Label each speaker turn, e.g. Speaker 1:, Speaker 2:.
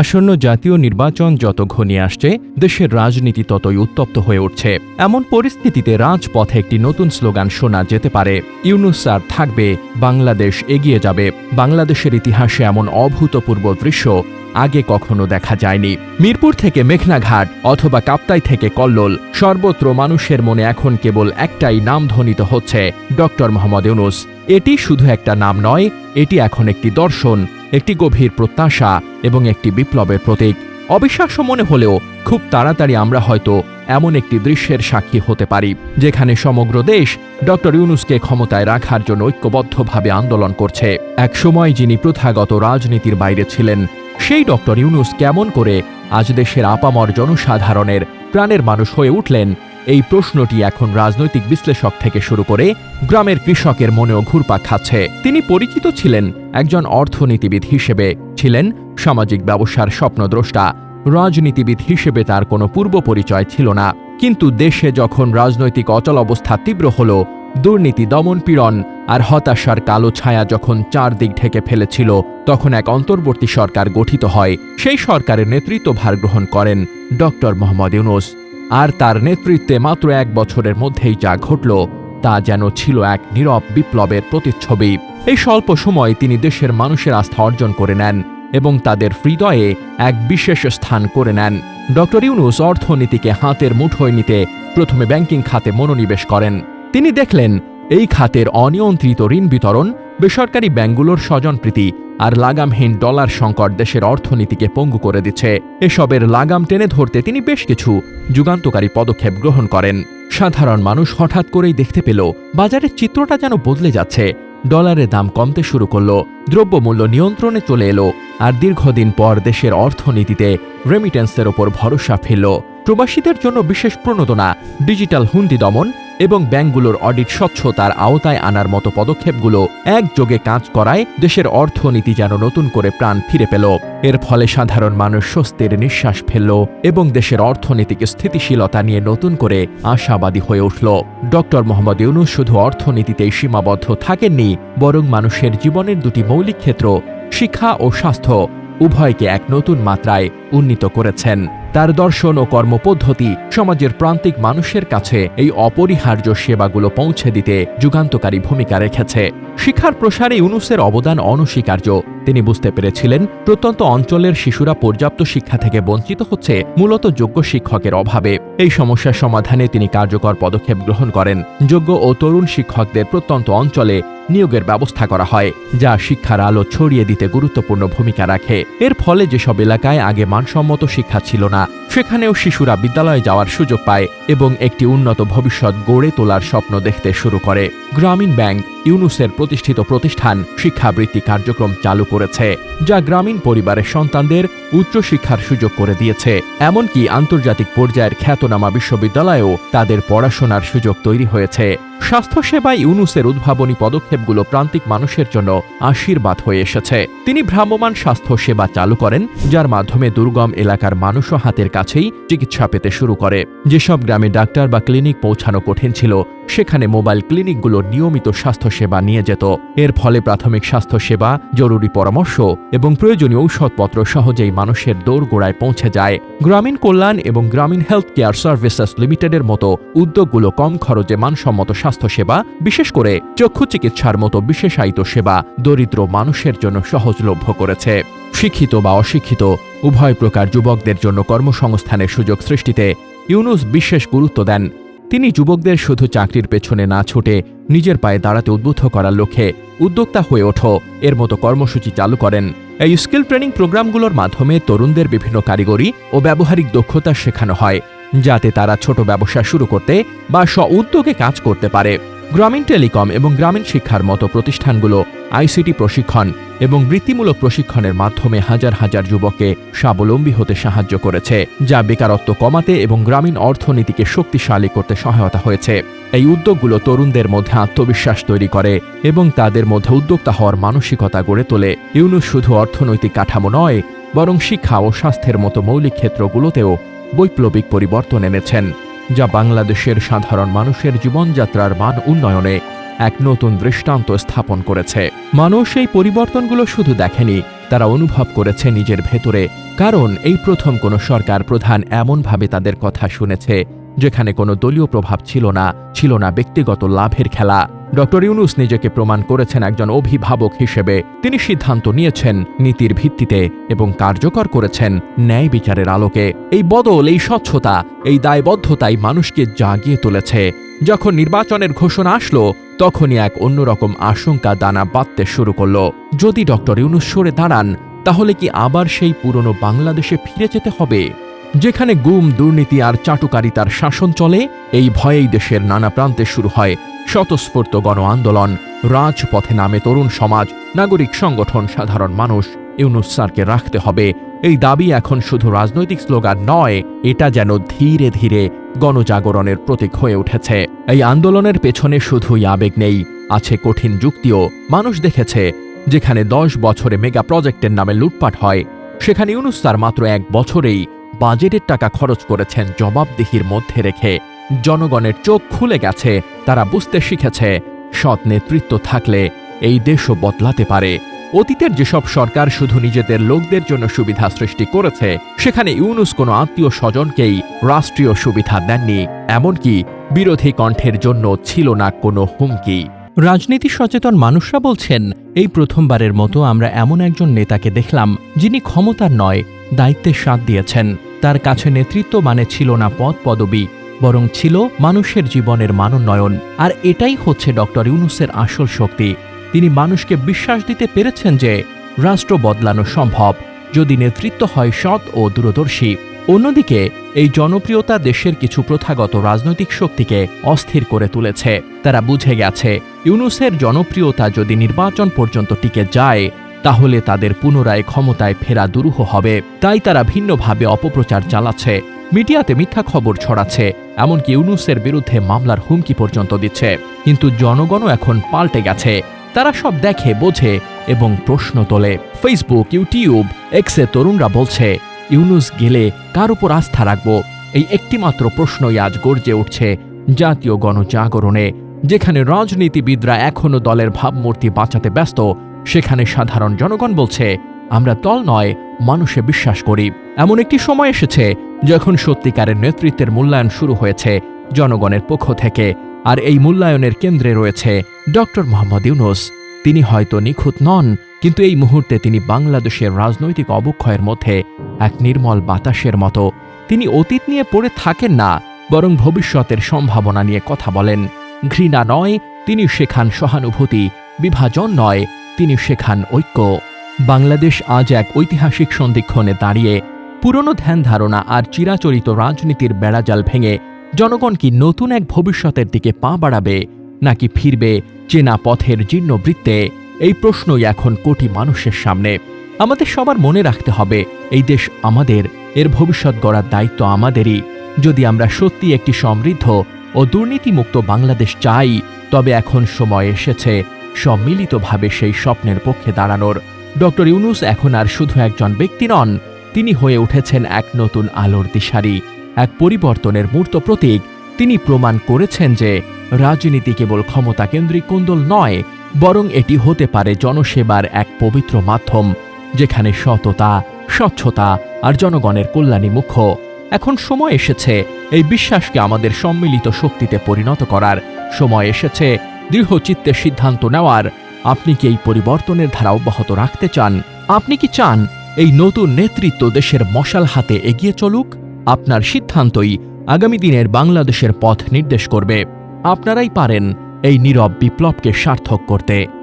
Speaker 1: আসন্ন জাতীয় নির্বাচন যত ঘনিয়ে আসছে, দেশের রাজনীতি ততই উত্তপ্ত হয়ে উঠছে। এমন পরিস্থিতিতে রাজপথে একটি নতুন স্লোগান শোনা যেতে পারে। ইউনুস স্যার থাকবে, বাংলাদেশ এগিয়ে যাবে। বাংলাদেশের ইতিহাসে এমন অভূতপূর্ব দৃশ্য আগে কখনো দেখা যায়নি। মিরপুর থেকে মেঘনাঘাট অথবা কাপ্তাই থেকে কল্লোল, সর্বত্র মানুষের মনে এখন কেবল একটাই নাম ধ্বনিত হচ্ছে, ডক্টর মোহাম্মদ ইউনুস। এটি শুধু একটা নাম নয়, এটি এখন একটি দর্শন একটি গভীর প্রত্যাশা এবং একটি বিপ্লবের প্রতীক। অবিশ্বাস্য মনে হলেও খুব তাড়াতাড়ি আমরা হয়তো এমন একটি দৃশ্যের সাক্ষী হতে পারি, যেখানে সমগ্র দেশ ডক্টর ইউনুসকে ক্ষমতায় রাখার জন্য ঐক্যবদ্ধভাবে আন্দোলন করছে। এক সময় যিনি প্রথাগত রাজনীতির বাইরে ছিলেন, সেই ডক্টর ইউনুস কেমন করে আজ দেশের আপামর জনসাধারণের প্রাণের মানুষ হয়ে উঠলেন, এই প্রশ্নটি এখন রাজনৈতিক বিশ্লেষক থেকে শুরু করে গ্রামের কৃষকের মনেও ঘুরপাক খাচ্ছে। তিনি পরিচিত ছিলেন একজন অর্থনীতিবিদ হিসেবে ছিলেন সামাজিক ব্যবসার স্বপ্নদ্রষ্টা। রাজনীতিবিদ হিসেবে তার কোনো পূর্ব পরিচয় ছিল না। কিন্তু দেশে যখন রাজনৈতিক অচল অবস্থা তীব্র হল, দুর্নীতি দমন পীড়ন আর হতাশার কালো ছায়া যখন চারদিক ঢেকে ফেলেছিল, তখন এক অন্তর্বর্তী সরকার গঠিত হয়। সেই সরকারের নেতৃত্বভার গ্রহণ করেন ডক্টর মোহাম্মদ ইউনুস। আর তার নেতৃত্বে মাত্র এক বছরের মধ্যেই যা ঘটল তা যেন ছিল এক নীরব বিপ্লবের প্রতিচ্ছবি। এই স্বল্প সময়ে তিনি দেশের মানুষের আস্থা অর্জন করে নেন এবং তাদের হৃদয়ে এক বিশেষ স্থান করে নেন। ডক্টর ইউনুস অর্থনীতিকে হাতের মুঠোয় নিতে প্রথমে ব্যাংকিং খাতে মনোনিবেশ করেন। তিনি দেখলেন, এই খাতের অনিয়ন্ত্রিত ঋণ বিতরণ বেসরকারি ব্যাংকগুলোর স্বজনপ্রীতি আর লাগামহীন ডলার সংকট দেশের অর্থনীতিকে পঙ্গু করে দিচ্ছে। এসবের লাগাম টেনে ধরতে তিনি বেশ কিছু যুগান্তকারী পদক্ষেপ গ্রহণ করেন। সাধারণ মানুষ হঠাৎ করেই দেখতে পেল, বাজারের চিত্রটা যেন বদলে যাচ্ছে। ডলারের দাম কমতে শুরু করল, দ্রব্যমূল্য নিয়ন্ত্রণে চলে এলো, আর দীর্ঘদিন পর দেশের অর্থনীতিতে রেমিটেন্সের ওপর ভরসা ফেলল। প্রবাসীদের জন্য বিশেষ প্রণোদনা ডিজিটাল হুন্ডি দমন এবং ব্যাংকগুলোর অডিট স্বচ্ছতার আওতায় আনার মতো পদক্ষেপগুলো একযোগে কাজ করায় দেশের অর্থনীতি যেন নতুন করে প্রাণ ফিরে পেল। এর ফলে সাধারণ মানুষ স্বস্তির নিঃশ্বাস ফেলল এবং দেশের অর্থনৈতিক স্থিতিশীলতা নিয়ে নতুন করে আশাবাদী হয়ে উঠল। ডক্টর মোহাম্মদ ইউনুস শুধু অর্থনীতিতেই সীমাবদ্ধ থাকেননি, বরং মানুষের জীবনের দুটি মৌলিক ক্ষেত্র শিক্ষা ও স্বাস্থ্য উভয়কে এক নতুন মাত্রায় উন্নীত করেছেন। তার দর্শন ও কর্মপদ্ধতি সমাজের প্রান্তিক মানুষের কাছে এই অপরিহার্য সেবাগুলো পৌঁছে দিতে যুগান্তকারী ভূমিকা রেখেছে। শিক্ষার প্রসারে ইউনুসের অবদান অনস্বীকার্য। তিনি বুঝতে পেরেছিলেন প্রত্যন্ত অঞ্চলের শিশুরা পর্যাপ্ত শিক্ষা থেকে বঞ্চিত হচ্ছে মূলত যোগ্য শিক্ষকের অভাবে। এই সমস্যার সমাধানে তিনি কার্যকর পদক্ষেপ গ্রহণ করেন। যোগ্য ও তরুণ শিক্ষকদের প্রত্যন্ত অঞ্চলে নিয়োগের ব্যবস্থা করা হয়, যা শিক্ষার আলো ছড়িয়ে দিতে গুরুত্বপূর্ণ ভূমিকা রাখে। এর ফলে যেসব এলাকায় আগে মানসম্মত শিক্ষা ছিল না, সেখানেও শিশুরা বিদ্যালয়ে যাওয়ার সুযোগ পায় এবং একটি উন্নত ভবিষ্যৎ গড়ে তোলার স্বপ্ন দেখতে শুরু করে। গ্রামীণ ব্যাংক, ইউনুসের প্রতিষ্ঠিত প্রতিষ্ঠান, শিক্ষাবৃত্তি কার্যক্রম চালু করেছে, যা গ্রামীণ পরিবারের সন্তানদের উচ্চশিক্ষার সুযোগ করে দিয়েছে। এমনকি আন্তর্জাতিক পর্যায়ের খ্যাতনামা বিশ্ববিদ্যালয়েও তাদের পড়াশোনার সুযোগ তৈরি হয়েছে। স্বাস্থ্যসেবায় ইউনুসের উদ্ভাবনী পদক্ষেপগুলো প্রান্তিক মানুষের জন্য আশীর্বাদ হয়ে এসেছে। তিনি ভ্রাম্যমাণ স্বাস্থ্য সেবা চালু করেন, যার মাধ্যমে দুর্গম এলাকার মানুষও হাতের কাছেই চিকিৎসা পেতে শুরু করে। যেসব গ্রামে ডাক্তার বা ক্লিনিক পৌঁছানো কঠিন ছিল, সেখানে মোবাইল ক্লিনিকগুলো নিয়মিত স্বাস্থ্যসেবা নিয়ে যেত। এর ফলে প্রাথমিক স্বাস্থ্যসেবা, জরুরি পরামর্শ এবং প্রয়োজনীয় ঔষধপত্র সহজেই মানুষের দোরগোড়ায় পৌঁছে যায়। গ্রামীণ কল্যাণ এবং গ্রামীণ হেলথ কেয়ার সার্ভিসেস লিমিটেডের মতো উদ্যোগগুলো কম খরচে মানসম্মত স্বাস্থ্যসেবা, বিশেষ করে চক্ষু চিকিৎসার মতো বিশেষায়িত সেবা দরিদ্র মানুষের জন্য সহজলভ্য করেছে। শিক্ষিত বা অশিক্ষিত, উভয় প্রকার যুবকদের জন্য কর্মসংস্থানের সুযোগ সৃষ্টিতে ইউনুস বিশেষ গুরুত্ব দেন। তিনি যুবকদের শুধু চাকরির পেছনে না ছুটে নিজের পায়ে দাঁড়াতে উদ্বুদ্ধ করার লক্ষ্যে উদ্যোক্তা হয়ে ওঠো, এর মতো কর্মসূচি চালু করেন। এই স্কিল ট্রেনিং প্রোগ্রামগুলোর মাধ্যমে তরুণদের বিভিন্ন কারিগরি ও ব্যবহারিক দক্ষতা শেখানো হয়। যাতে তারা ছোট ব্যবসা শুরু করতে বা স্ব উদ্যোগে কাজ করতে পারে। গ্রামীণ টেলিকম এবং গ্রামীণ শিক্ষার মতো প্রতিষ্ঠানগুলো আইসিটি প্রশিক্ষণ এবং বৃত্তিমূলক প্রশিক্ষণের মাধ্যমে হাজার হাজার যুবককে স্বাবলম্বী হতে সাহায্য করেছে, যা বেকারত্ব কমাতে এবং গ্রামীণ অর্থনীতিকে শক্তিশালী করতে সহায়তা হয়েছে। এই উদ্যোগগুলো তরুণদের মধ্যে আত্মবিশ্বাস তৈরি করে এবং তাদের মধ্যে উদ্যোক্তা হওয়ার মানসিকতা গড়ে তোলে। ইউনুস শুধু অর্থনৈতিক কাঠামো নয়, বরং শিক্ষা ও স্বাস্থ্যের মতো মৌলিক ক্ষেত্রগুলোতেও বৈপ্লবিক পরিবর্তন এনেছেন, যা বাংলাদেশের সাধারণ মানুষের জীবনযাত্রার মান উন্নয়নে এক নতুন দৃষ্টান্ত স্থাপন করেছে। মানুষ এই পরিবর্তনগুলো শুধু দেখেনি, তারা অনুভব করেছে নিজের ভেতরে, কারণ এই প্রথম কোনো সরকার প্রধান এমনভাবে তাদের কথা শুনেছে যেখানে কোনো দলীয় প্রভাব ছিল না ছিল না ব্যক্তিগত লাভের খেলা। ডক্টর ইউনুস নিজেকে প্রমাণ করেছেন একজন অভিভাবক হিসেবে। তিনি সিদ্ধান্ত নিয়েছেন নীতির ভিত্তিতে এবং কার্যকর করেছেন ন্যায় বিচারের আলোকে। এই বদল, এই স্বচ্ছতা, এই দায়বদ্ধতাই মানুষকে জাগিয়ে তুলেছে। যখন নির্বাচনের ঘোষণা আসলো, তখনই এক অন্যরকম আশঙ্কা দানা বাঁধতে শুরু করল। যদি ডক্টর ইউনুস সরে দাঁড়ান, তাহলে কি আবার সেই পুরনো বাংলাদেশে ফিরে যেতে হবে? যেখানে গুম, দুর্নীতি আর চাটুকারিতার শাসন চলে, এই ভয়েই দেশের নানা প্রান্তে শুরু হয় স্বতঃস্ফূর্ত গণ আন্দোলন। রাজপথে নামে তরুণ সমাজ, নাগরিক সংগঠন, সাধারণ মানুষ। ইউনুস স্যারকে রাখতে হবে। এই দাবি এখন শুধু রাজনৈতিক স্লোগান নয়, এটা যেন ধীরে ধীরে গণজাগরণের প্রতীক হয়ে উঠেছে। এই আন্দোলনের পেছনে শুধুই আবেগ নেই, আছে কঠিন যুক্তিও। মানুষ দেখেছে, যেখানে দশ বছরে মেগা প্রজেক্টের নামে লুটপাট হয়, সেখানে ইউনুস স্যার মাত্র এক বছরেই বাজেটের টাকা খরচ করেছেন জবাবদিহির মধ্যে রেখে। জনগণের চোখ খুলে গেছে, তারা বুঝতে শিখেছে, সৎ নেতৃত্ব থাকলে এই দেশও বদলাতে পারে। অতীতের যেসব সরকার শুধু নিজেদের লোকদের জন্য সুবিধা সৃষ্টি করেছে, সেখানে ইউনুস কোনো আত্মীয় স্বজনকেই রাষ্ট্রীয় সুবিধা দেননি, এমনকি বিরোধী কণ্ঠের জন্য ছিল না কোনো হুমকি। রাজনীতি সচেতন মানুষরা বলছেন এই প্রথমবারের মতো আমরা এমন একজন নেতাকে দেখলাম, যিনি ক্ষমতার নয় দায়িত্বের স্বাদ দিয়েছেন। তার কাছে নেতৃত্ব মানে ছিল না পদ পদবি, বরং ছিল মানুষের জীবনের মানোন্নয়ন। আর এটাই হচ্ছে ডক্টর ইউনুসের আসল শক্তি। তিনি মানুষকে বিশ্বাস দিতে পেরেছেন যে, রাষ্ট্র বদলানো সম্ভব, যদি নেতৃত্ব হয় সৎ ও দূরদর্শী। অন্যদিকে, এই জনপ্রিয়তা দেশের কিছু প্রথাগত রাজনৈতিক শক্তিকে অস্থির করে তুলেছে। তারা বুঝে গেছে, ইউনুসের জনপ্রিয়তা যদি নির্বাচন পর্যন্ত টিকে যায়, তাহলে তাদের পুনরায় ক্ষমতায় ফেরা দুরূহ হবে। তাই তারা ভিন্নভাবে অপপ্রচার চালাচ্ছে। মিডিয়াতে মিথ্যা খবর ছড়াচ্ছে, এমনকি ইউনুসের বিরুদ্ধে মামলার হুমকি পর্যন্ত দিচ্ছে। কিন্তু জনগণও এখন পাল্টে গেছে। তারা সব দেখে, বোঝে এবং প্রশ্ন তোলে। ফেসবুক ইউটিউব এক্সে তরুণরা বলছে ইউনুস গেলে কার উপর আস্থা রাখব? এই একটিমাত্র প্রশ্নই আজ গর্জে উঠছে জাতীয় গণজাগরণে, যেখানে রাজনীতিবিদরা এখনও দলের ভাবমূর্তি বাঁচাতে ব্যস্ত, সেখানে সাধারণ জনগণ বলছে, আমরা দল নয়, মানুষে বিশ্বাস করি। এমন একটি সময় এসেছে যখন সত্যিকারের নেতৃত্বের মূল্যায়ন শুরু হয়েছে জনগণের পক্ষ থেকে, আর এই মূল্যায়নের কেন্দ্রে রয়েছে ডক্টর মোহাম্মদ ইউনুস। তিনি হয়তো নিখুঁত নন, কিন্তু এই মুহূর্তে তিনি বাংলাদেশের রাজনৈতিক অবক্ষয়ের মধ্যে এক নির্মল বাতাসের মতো। তিনি অতীত নিয়ে পড়ে থাকেন না, বরং ভবিষ্যতের সম্ভাবনা নিয়ে কথা বলেন। ঘৃণা নয়, তিনি শেখান সহানুভূতি, বিভাজন নয়, তিনি শেখান ঐক্য। বাংলাদেশ আজ এক ঐতিহাসিক সন্ধিক্ষণে দাঁড়িয়ে, পুরনো ধ্যান ধারণা আর চিরাচরিত রাজনীতির বেড়াজাল ভেঙে, জনগণ কি নতুন এক ভবিষ্যতের দিকে পা বাড়াবে, নাকি ফিরবে চেনা পথের জীর্ণ বৃত্তে এই প্রশ্নই এখন কোটি মানুষের সামনে। আমাদের সবার মনে রাখতে হবে, এই দেশ আমাদের, এর ভবিষ্যৎ গড়ার দায়িত্ব আমাদেরই। যদি আমরা সত্যি একটি সমৃদ্ধ ও দুর্নীতিমুক্ত বাংলাদেশ চাই, তবে এখন সময় এসেছে সম্মিলিতভাবে সেই স্বপ্নের পক্ষে দাঁড়ানোর। ডক্টর ইউনুস এখন আর শুধু একজন ব্যক্তি নন, তিনি হয়ে উঠেছেন এক নতুন আলোর দিশারি, এক পরিবর্তনের মূর্ত প্রতীক। তিনি প্রমাণ করেছেন যে রাজনীতি কেবল ক্ষমতা কেন্দ্রিক কুন্দল নয়, বরং এটি হতে পারে জনসেবার এক পবিত্র মাধ্যম। যেখানে সততা, স্বচ্ছতা আর জনগণের কল্যাণী মুখ্য। এখন সময় এসেছে এই বিশ্বাসকে আমাদের সম্মিলিত শক্তিতে পরিণত করার। সময় এসেছে দৃঢ়চিত্তে সিদ্ধান্ত নেওয়ার। আপনি কি এই পরিবর্তনের ধারা অব্যাহত রাখতে চান? আপনি কি চান এই নতুন নেতৃত্ব দেশের মশাল হাতে এগিয়ে চলুক? আপনার সিদ্ধান্তই আগামী দিনের বাংলাদেশের পথ নির্দেশ করবে। আপনারাই পারেন এই নীরব বিপ্লবকে সার্থক করতে।